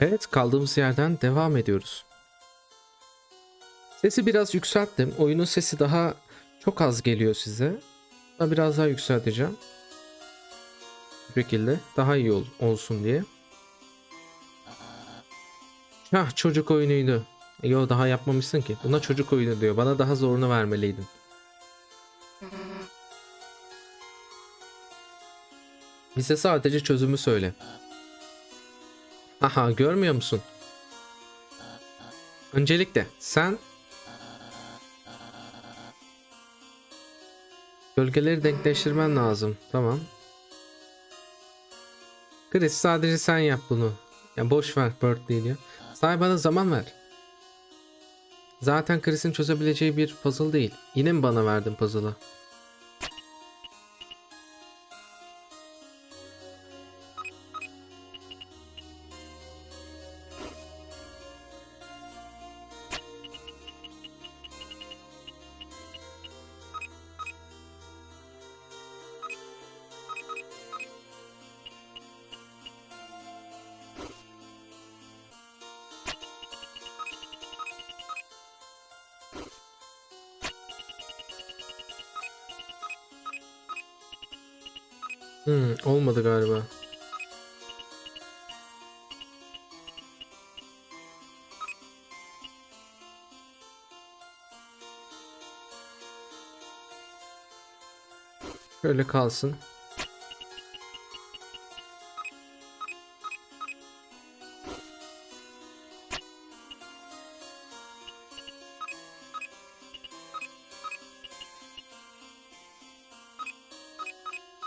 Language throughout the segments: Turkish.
Evet kaldığımız yerden devam ediyoruz. Sesi biraz yükselttim. Oyunun sesi daha çok az geliyor size. Ben biraz daha yükselteceğim. Bu şekilde daha iyi ol- olsun diye. Hah çocuk oyunuydu. Yo daha yapmamışsın ki. Buna çocuk oyunu diyor. Bana daha zorunu vermeliydin. Bize sadece çözümü söyle. Aha görmüyor musun? Öncelikle sen Gölgeleri denkleştirmen lazım. Tamam. Chris sadece sen yap bunu. Ya boş ver değil ya. Sadece bana zaman ver. Zaten Chris'in çözebileceği bir puzzle değil. Yine mi bana verdin puzzle'ı? Hmm, olmadı galiba. Şöyle kalsın.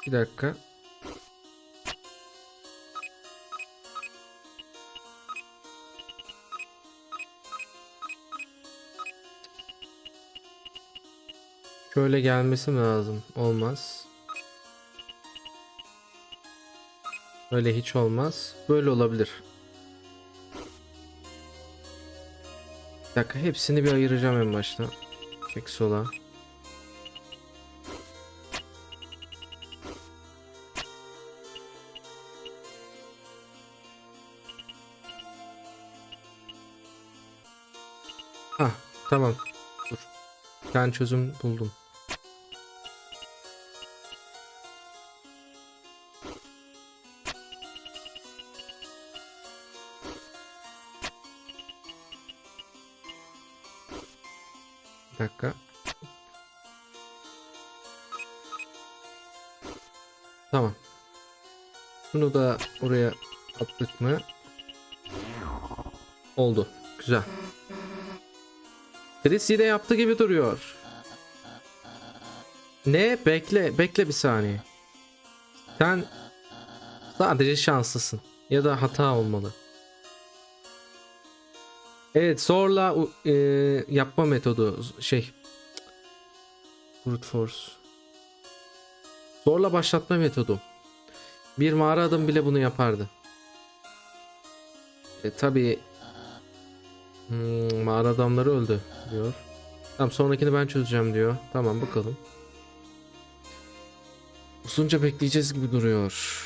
Bir dakika. Şöyle gelmesi mi lazım? Olmaz. Böyle hiç olmaz. Böyle olabilir. Bir dakika hepsini bir ayıracağım en başta. Çek sola. Ah tamam. Dur. Ben çözüm buldum. Bir dakika. Tamam. Bunu da oraya attık mı? Oldu. Güzel. Chris yine yaptı gibi duruyor. Ne? Bekle, bekle bir saniye. Sen sadece şanslısın. Ya da hata olmalı. Evet, zorla e, yapma metodu şey. Brute force. Zorla başlatma metodu. Bir mağara adam bile bunu yapardı. E, tabii Hmm, mağara adamları öldü diyor. Tamam sonrakini ben çözeceğim diyor. Tamam bakalım. Uzunca bekleyeceğiz gibi duruyor.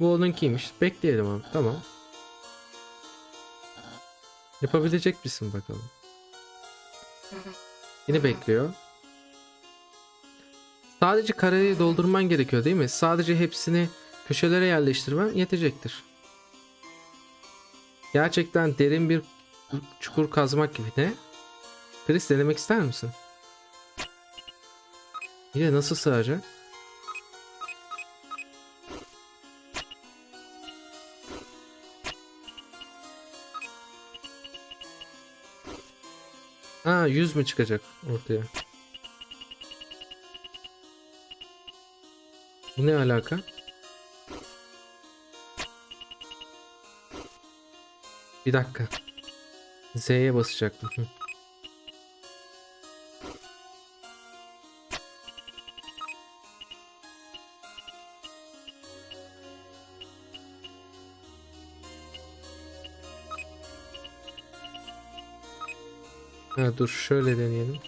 Bu onunkiymiş. Bekleyelim abi. Tamam. Yapabilecek misin bakalım. Yine bekliyor. Sadece kareyi doldurman gerekiyor değil mi? Sadece hepsini köşelere yerleştirmen yetecektir. Gerçekten derin bir çukur kazmak gibi ne? Chris denemek ister misin? Yine nasıl sığacak? Ha 100 mü çıkacak ortaya? Bu ne alaka? Bir dakika. Z'ye basacaktım. Ha, dur şöyle deneyelim.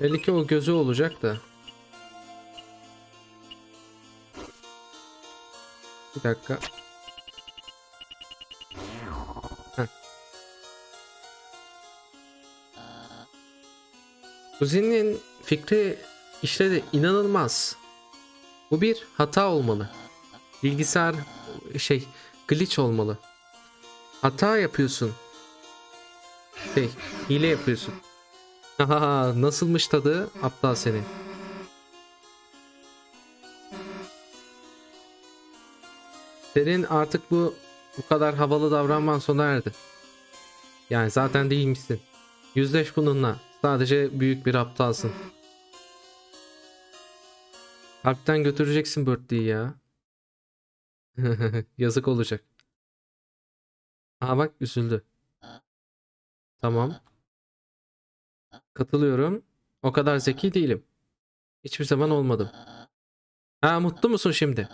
Belli ki o gözü olacak da. Bir dakika. Heh. Kuzin'in fikri işte de inanılmaz. Bu bir hata olmalı. Bilgisayar şey glitch olmalı. Hata yapıyorsun. Şey hile yapıyorsun. Haha nasılmış tadı aptal seni. Senin artık bu bu kadar havalı davranman sona erdi. Yani zaten değil misin? Yüzleş bununla. Sadece büyük bir aptalsın. Kalpten götüreceksin Bertie'yi ya. Yazık olacak. Aa bak üzüldü. Tamam. Katılıyorum. O kadar zeki değilim. Hiçbir zaman olmadım. Ha mutlu musun şimdi?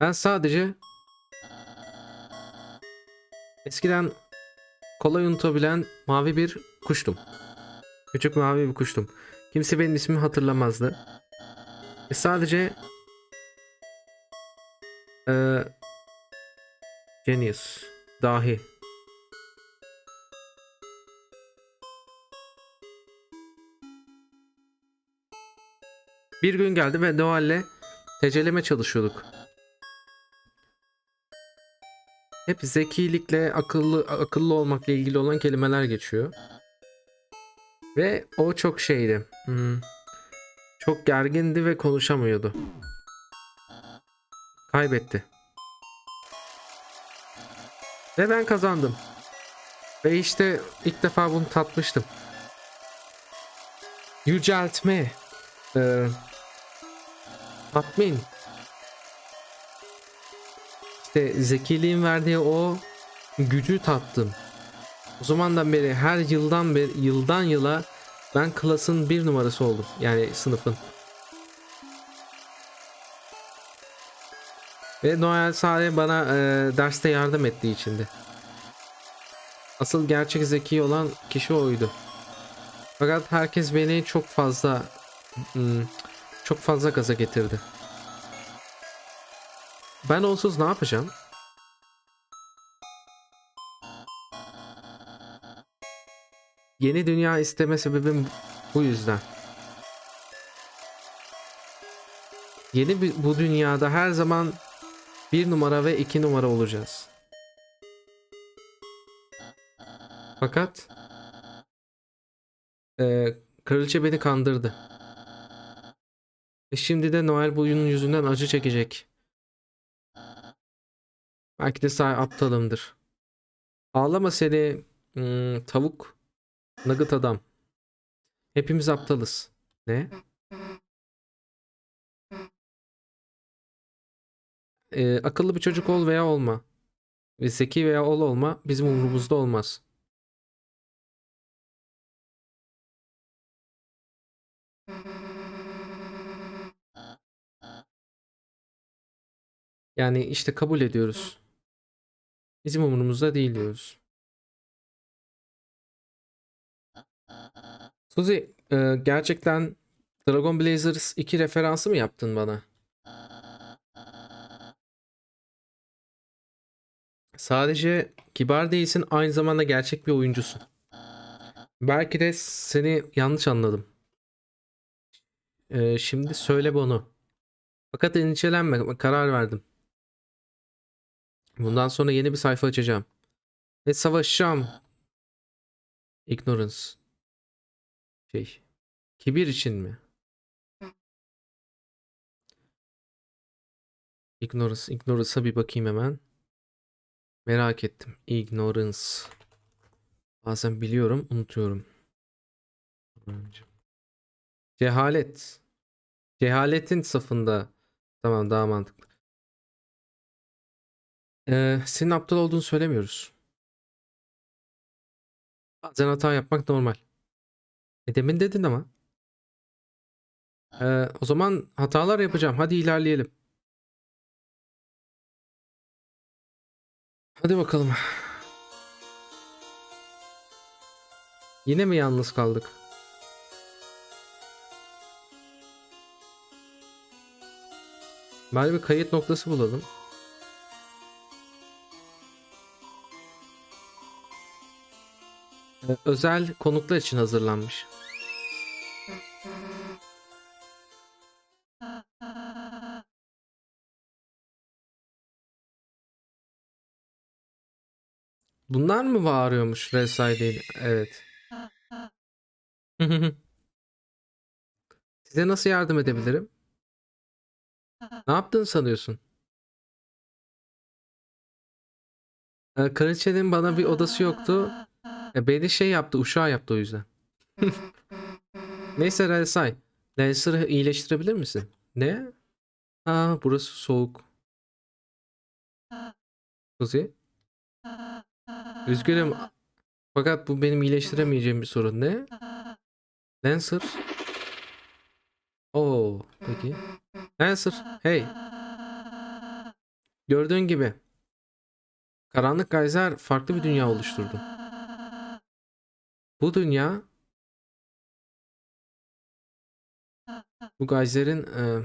Ben sadece eskiden kolay unutabilen mavi bir kuştum. Küçük mavi bir kuştum. Kimse benim ismimi hatırlamazdı. Ve sadece eee genius, dahi. Bir gün geldi ve Noel'le teceleme çalışıyorduk. Hep zekilikle, akıllı akıllı olmakla ilgili olan kelimeler geçiyor. Ve o çok şeydi. hmm, çok gergindi ve konuşamıyordu. Kaybetti. Ve ben kazandım. Ve işte ilk defa bunu tatmıştım. Yüceltme. Ee, tatmin. İşte zekiliğin verdiği o gücü tattım. O zamandan beri her yıldan beri yıldan yıla ben klasın bir numarası oldum. Yani sınıfın. Ve Noel sadece bana e, derste yardım ettiği içindi. Asıl gerçek zeki olan kişi oydu. Fakat herkes beni çok fazla hmm, çok fazla gaza getirdi. Ben onsuz ne yapacağım? Yeni dünya isteme sebebim bu yüzden. Yeni bu dünyada her zaman bir numara ve iki numara olacağız. Fakat eee kraliçe beni kandırdı. Ve şimdi de Noel bunun yüzünden acı çekecek. Belki de say aptalımdır. Ağlama seni hmm, tavuk nugget adam. Hepimiz aptalız. Ne? Ee, akıllı bir çocuk ol veya olma. Ve zeki veya ol olma bizim umurumuzda olmaz. Yani işte kabul ediyoruz. Bizim umurumuzda değil diyoruz. Suzi, e, gerçekten Dragon Blazers 2 referansı mı yaptın bana? Sadece kibar değilsin, aynı zamanda gerçek bir oyuncusun. Belki de seni yanlış anladım. E, şimdi söyle bunu. Fakat endişelenme, karar verdim. Bundan sonra yeni bir sayfa açacağım. Ve savaşacağım. Ignorance. Şey. Kibir için mi? Ignorance. Ignorance'a bir bakayım hemen. Merak ettim. Ignorance. Bazen biliyorum, unutuyorum. Cehalet. Cehaletin safında. Tamam daha mantıklı. Ee, senin aptal olduğunu söylemiyoruz. Bazen hata yapmak normal. E demin dedin ama. Ee, o zaman hatalar yapacağım. Hadi ilerleyelim. Hadi bakalım. Yine mi yalnız kaldık? Bari bir kayıt noktası bulalım. Ee, özel konuklar için hazırlanmış. Bunlar mı bağırıyormuş Resay değil? Evet. Size nasıl yardım edebilirim? Ne yaptığını sanıyorsun? Ee, Kraliçenin bana bir odası yoktu. E, beni şey yaptı, uşağı yaptı o yüzden. Neyse Resay. Lancer'ı iyileştirebilir misin? Ne? Aa, burası soğuk. Kuzi? Üzgünüm. Fakat bu benim iyileştiremeyeceğim bir sorun. Ne? Lancer? Oo, peki. Lancer, hey. Gördüğün gibi. Karanlık Geyser farklı bir dünya oluşturdu. Bu dünya bu geyserin e,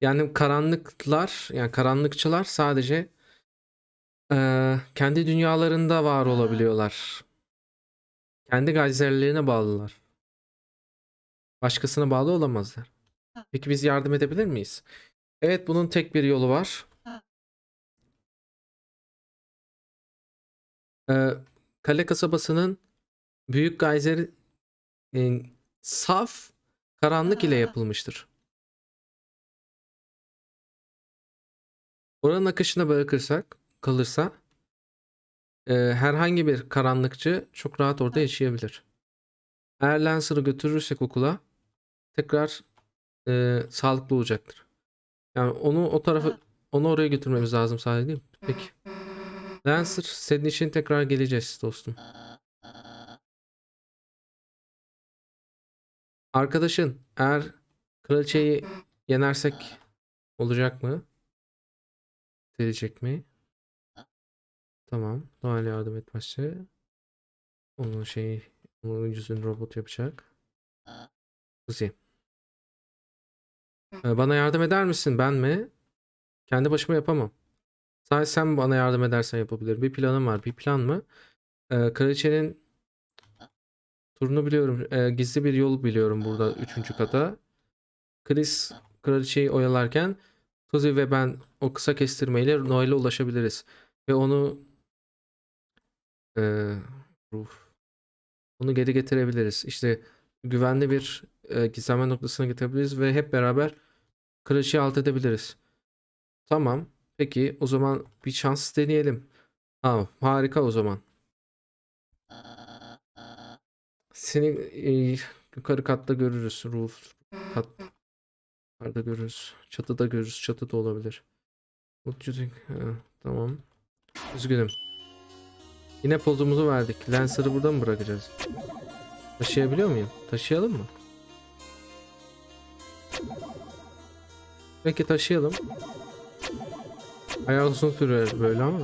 yani karanlıklar yani karanlıkçılar sadece e, kendi dünyalarında var olabiliyorlar. Kendi geyserlerine bağlılar. Başkasına bağlı olamazlar. Peki biz yardım edebilir miyiz? Evet bunun tek bir yolu var. Ee, Kale kasabasının büyük geyseri e, saf karanlık ile yapılmıştır. Oranın akışına bırakırsak kalırsa e, herhangi bir karanlıkçı çok rahat orada yaşayabilir. Eğer Lancer'ı götürürsek okula tekrar e, sağlıklı olacaktır. Yani onu o tarafa onu oraya götürmemiz lazım sadece değil mi? Peki. Lancer senin için tekrar geleceğiz dostum. Arkadaşın eğer kraliçeyi yenersek olacak mı? Gelecek mi? Tamam. Noel yardım etmezse onun şeyi onun yüzünü robot yapacak. Kuzi. Ee, Bana yardım eder misin? Ben mi? Kendi başıma yapamam. Sadece sen bana yardım edersen yapabilirim. Bir planım var. Bir plan mı? Ee, kraliçenin turunu biliyorum. Ee, gizli bir yol biliyorum burada. Üçüncü kata. Chris kraliçeyi oyalarken Tuzi ve ben o kısa kestirmeyle Noel'e ulaşabiliriz. Ve onu ee, ruh. Onu geri getirebiliriz. İşte güvenli bir e, gizlenme noktasına getirebiliriz ve hep beraber kraliçeyi alt edebiliriz. Tamam. Peki o zaman bir şans deneyelim. Tamam. Harika o zaman. Seni e, yukarı katta görürüz. Roof kat Yukarıda görürüz. Çatıda görürüz. Çatıda olabilir. Ha, tamam. Üzgünüm. Yine pozumuzu verdik. Lancer'ı burada mı bırakacağız? Taşıyabiliyor muyum? Taşıyalım mı? Peki taşıyalım. Ayağı uzun sürer böyle ama.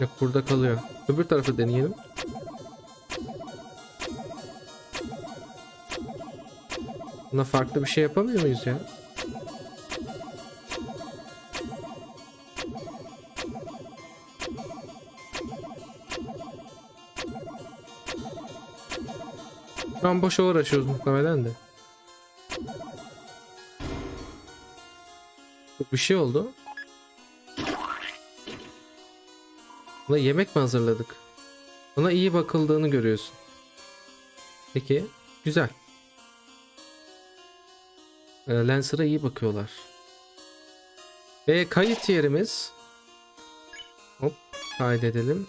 Yok burada kalıyor. Öbür tarafı deneyelim. Buna farklı bir şey yapamıyor muyuz ya? Şu an boşa uğraşıyoruz muhtemelen de. Bir şey oldu. Buna yemek mi hazırladık? Buna iyi bakıldığını görüyorsun. Peki. Güzel. E, Lancer'a iyi bakıyorlar. Ve kayıt yerimiz. Hop kaydedelim.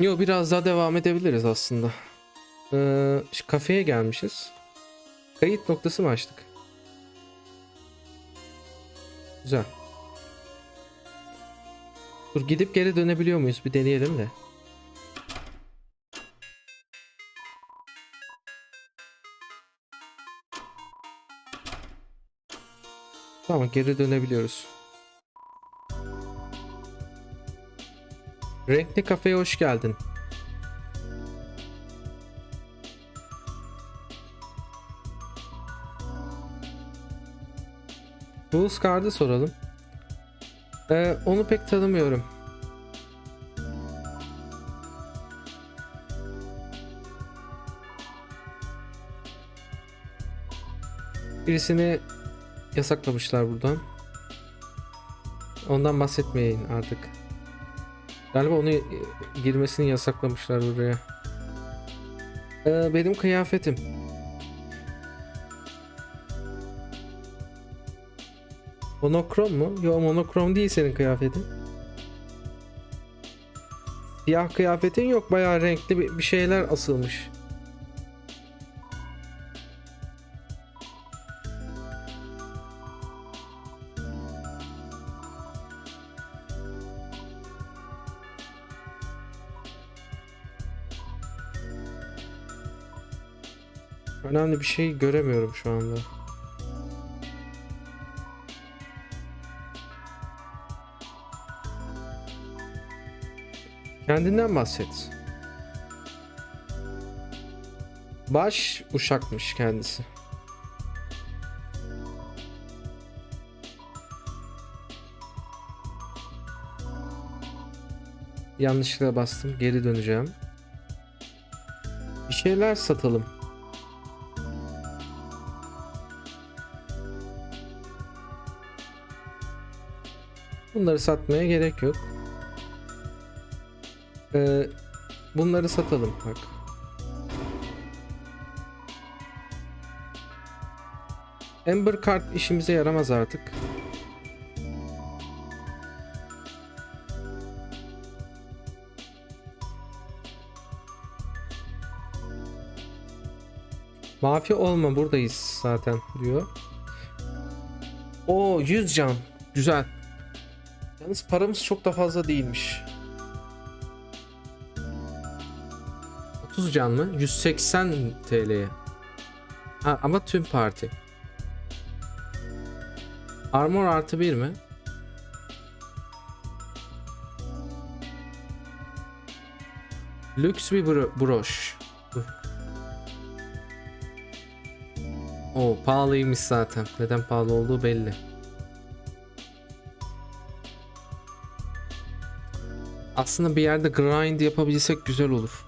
Yo biraz daha devam edebiliriz aslında. Ee, kafeye gelmişiz. Kayıt noktası mı açtık? Güzel. Dur gidip geri dönebiliyor muyuz? Bir deneyelim de. Tamam geri dönebiliyoruz. Renkli kafeye hoş geldin. Bulls Card'ı soralım. Ee, onu pek tanımıyorum. Birisini yasaklamışlar buradan. Ondan bahsetmeyin artık. Galiba onu e, girmesini yasaklamışlar buraya. Ee, benim kıyafetim. Monokrom mu? Yok monokrom değil senin kıyafetin. Siyah kıyafetin yok bayağı renkli bir şeyler asılmış. Önemli bir şey göremiyorum şu anda. Kendinden bahset. Baş uşakmış kendisi. Yanlışlıkla bastım. Geri döneceğim. Bir şeyler satalım. Bunları satmaya gerek yok. Ee, bunları satalım bak. Ember Card işimize yaramaz artık. Mafya olma buradayız zaten diyor. O 100 can. Güzel. Yalnız paramız çok da fazla değilmiş. 30 can mı? 180 TL'ye. Ha, ama tüm parti. Armor artı 1 mi? Lüks bir bro broş. O pahalıymış zaten. Neden pahalı olduğu belli. Aslında bir yerde grind yapabilsek güzel olur.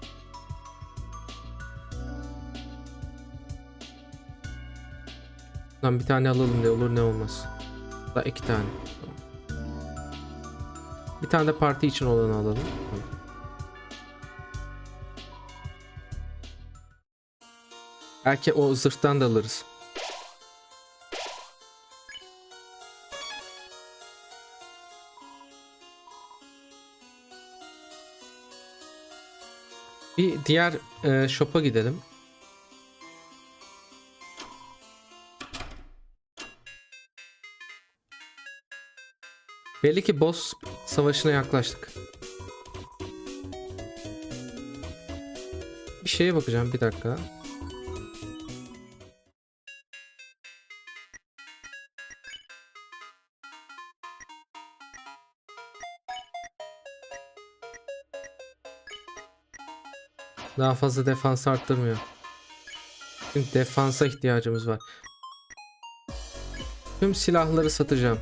Lan bir tane alalım ne olur ne olmaz. Da iki tane. Bir tane de parti için olanı alalım. Tamam. Belki o zırhtan da alırız. Bir diğer e, shop'a gidelim. Belli ki boss savaşına yaklaştık. Bir şeye bakacağım bir dakika. Daha fazla defans arttırmıyor. Çünkü defansa ihtiyacımız var. Tüm silahları satacağım.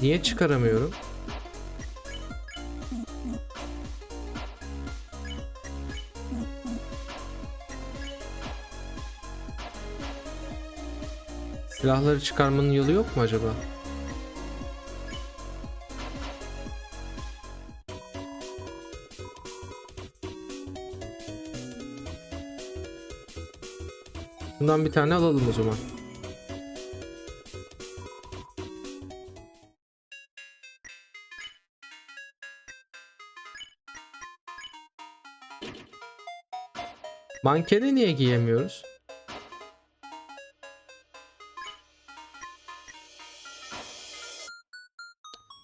Niye çıkaramıyorum? Silahları çıkarmanın yolu yok mu acaba? Bundan bir tane alalım o zaman. Mankeni niye giyemiyoruz?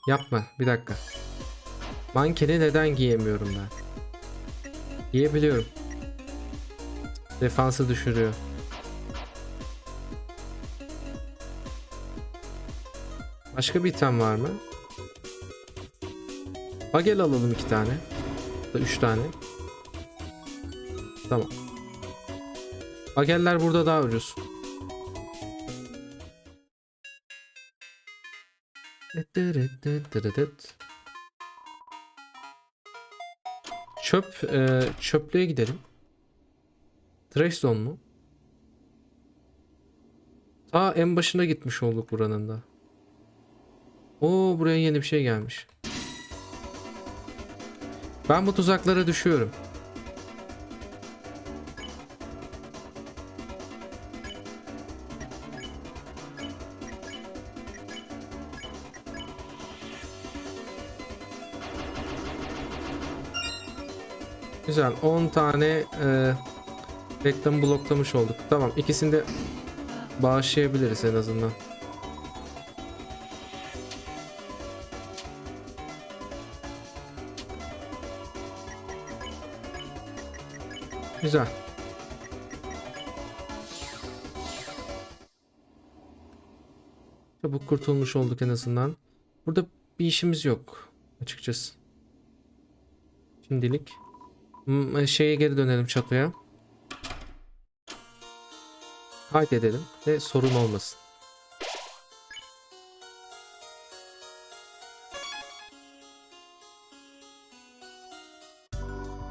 Yapma bir dakika. Mankeni neden giyemiyorum ben? Giyebiliyorum. Defansı düşürüyor. Başka bir item var mı? Bagel alalım iki tane. Da üç tane. Tamam. Bageller burada daha ucuz. Çöp, e, çöplüğe gidelim. Trash zone mu? Ta en başına gitmiş olduk buranın da. Oo buraya yeni bir şey gelmiş. Ben bu tuzaklara düşüyorum. Güzel 10 tane e, reklamı bloklamış olduk. Tamam ikisini de bağışlayabiliriz en azından. Güzel. Çabuk kurtulmuş olduk en azından. Burada bir işimiz yok açıkçası. Şimdilik. Hmm, Şeye geri dönelim çatıya. Kaydedelim ve sorun olmasın.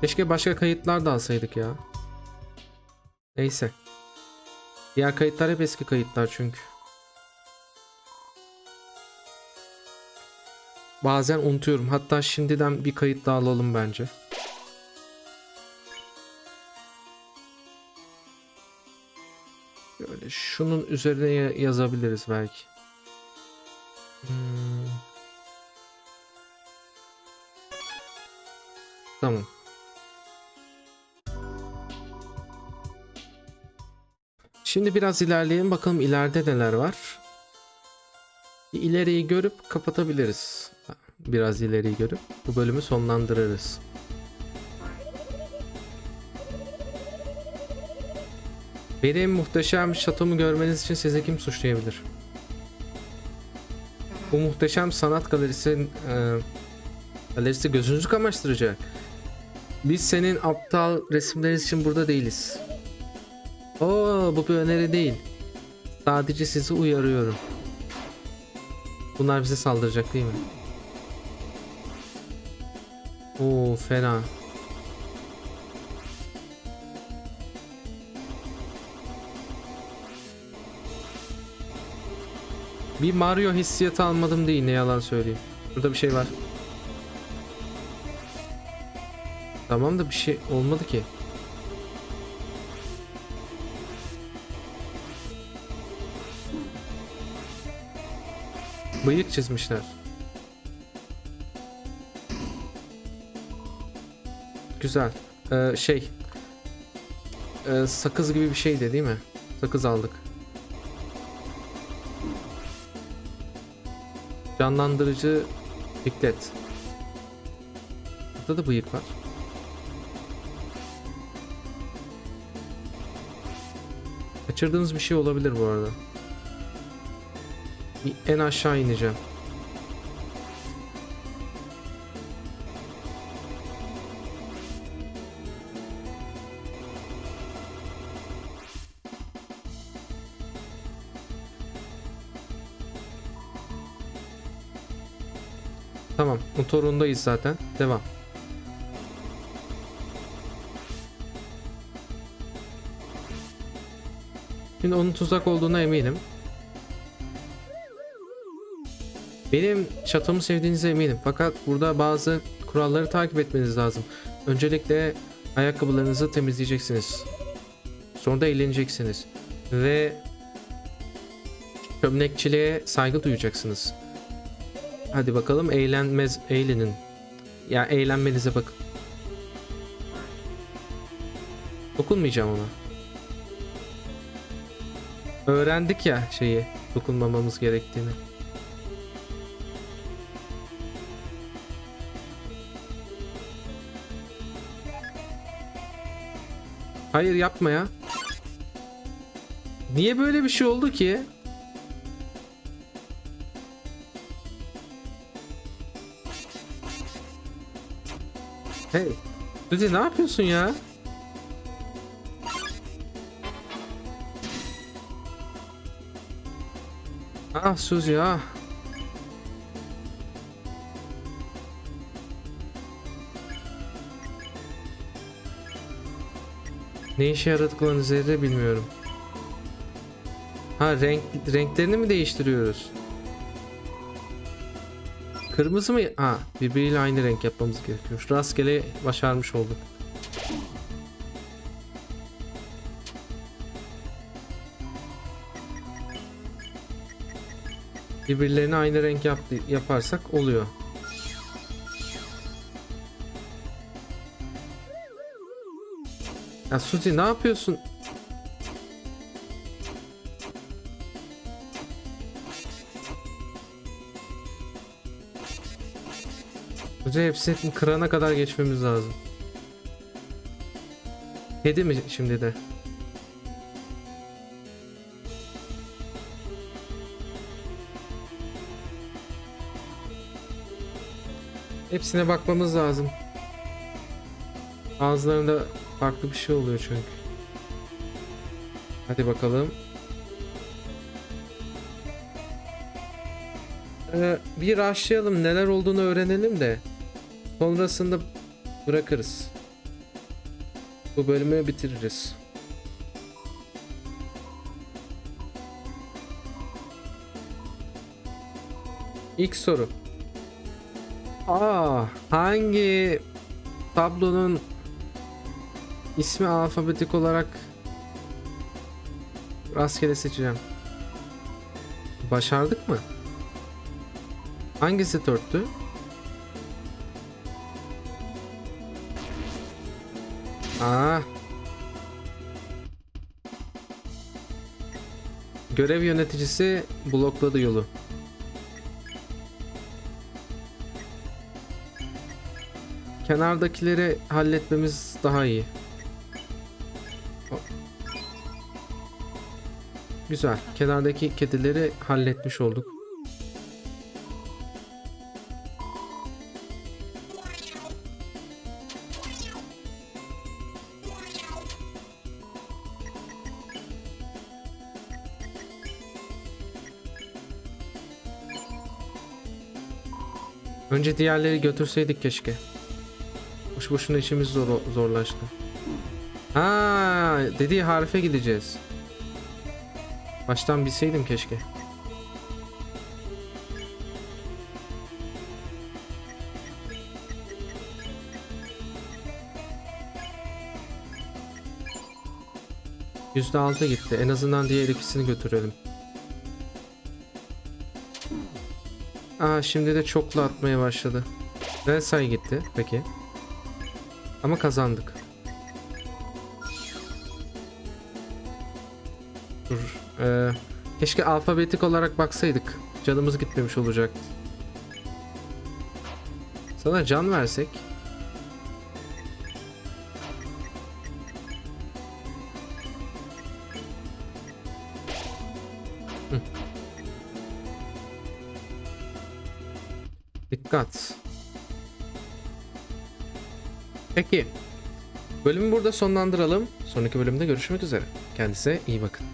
Keşke başka kayıtlar da alsaydık ya. Neyse. Diğer kayıtlar hep eski kayıtlar çünkü. Bazen unutuyorum. Hatta şimdiden bir kayıt daha alalım bence. Böyle şunun üzerine ya- yazabiliriz belki. Hmm. Tamam. Şimdi biraz ilerleyelim bakalım ileride neler var. Bir ileriyi görüp kapatabiliriz. Biraz ileriyi görüp bu bölümü sonlandırırız. Benim muhteşem şatomu görmeniz için sizi kim suçlayabilir? Bu muhteşem sanat galerisi e, galerisi gözünüzü kamaştıracak. Biz senin aptal resimlerin için burada değiliz. Oo, bu bir öneri değil. Sadece sizi uyarıyorum. Bunlar bize saldıracak değil mi? Oo, fena. Bir Mario hissiyatı almadım değil ne yalan söyleyeyim. Burada bir şey var. Tamam da bir şey olmadı ki. Bıyık çizmişler. Güzel. Ee, şey. Ee, sakız gibi bir şeydi değil mi? Sakız aldık. Canlandırıcı diklet. Burada da bıyık var. Kaçırdığınız bir şey olabilir bu arada. En aşağı ineceğim. Tamam, motorundayız zaten. Devam. Şimdi onun tuzak olduğuna eminim. Benim çatomu sevdiğinize eminim. Fakat burada bazı kuralları takip etmeniz lazım. Öncelikle ayakkabılarınızı temizleyeceksiniz. Sonra da eğleneceksiniz. Ve çömlekçiliğe saygı duyacaksınız. Hadi bakalım eğlenmez eğlenin. Ya eğlenmenize bakın. Dokunmayacağım ona. Öğrendik ya şeyi dokunmamamız gerektiğini. Hayır yapma ya. Niye böyle bir şey oldu ki? Hey. Dude ne yapıyorsun ya? Ah Suzy ah. Ne işe yaradıklarını zerre bilmiyorum. Ha renk renklerini mi değiştiriyoruz? Kırmızı mı? Ha birbiriyle aynı renk yapmamız gerekiyor. Rastgele başarmış olduk. Birbirlerine aynı renk yaptı, yaparsak oluyor. Ya Suzi ne yapıyorsun? Suzi hepsini kırana kadar geçmemiz lazım. Kedi mi şimdi de? Hepsine bakmamız lazım. Bazılarında farklı bir şey oluyor çünkü. Hadi bakalım. Ee, bir rushlayalım neler olduğunu öğrenelim de sonrasında bırakırız. Bu bölümü bitiririz. İlk soru. Aa, hangi tablonun ismi alfabetik olarak rastgele seçeceğim. Başardık mı? Hangisi törttü? Aa. Görev yöneticisi blokladı yolu. Kenardakileri halletmemiz daha iyi. Güzel. Kenardaki kedileri halletmiş olduk. Önce diğerleri götürseydik keşke. Boş boşuna işimiz zor zorlaştı. Ha, dediği harfe gideceğiz. Baştan bilseydim keşke. Yüzde altı gitti. En azından diğer ikisini götürelim. Aa şimdi de çoklu atmaya başladı. Ve say gitti. Peki. Ama kazandık. Ee, keşke alfabetik olarak baksaydık. Canımız gitmemiş olacaktı. Sana can versek. Dikkat. Peki. Bölümü burada sonlandıralım. Sonraki bölümde görüşmek üzere. Kendinize iyi bakın.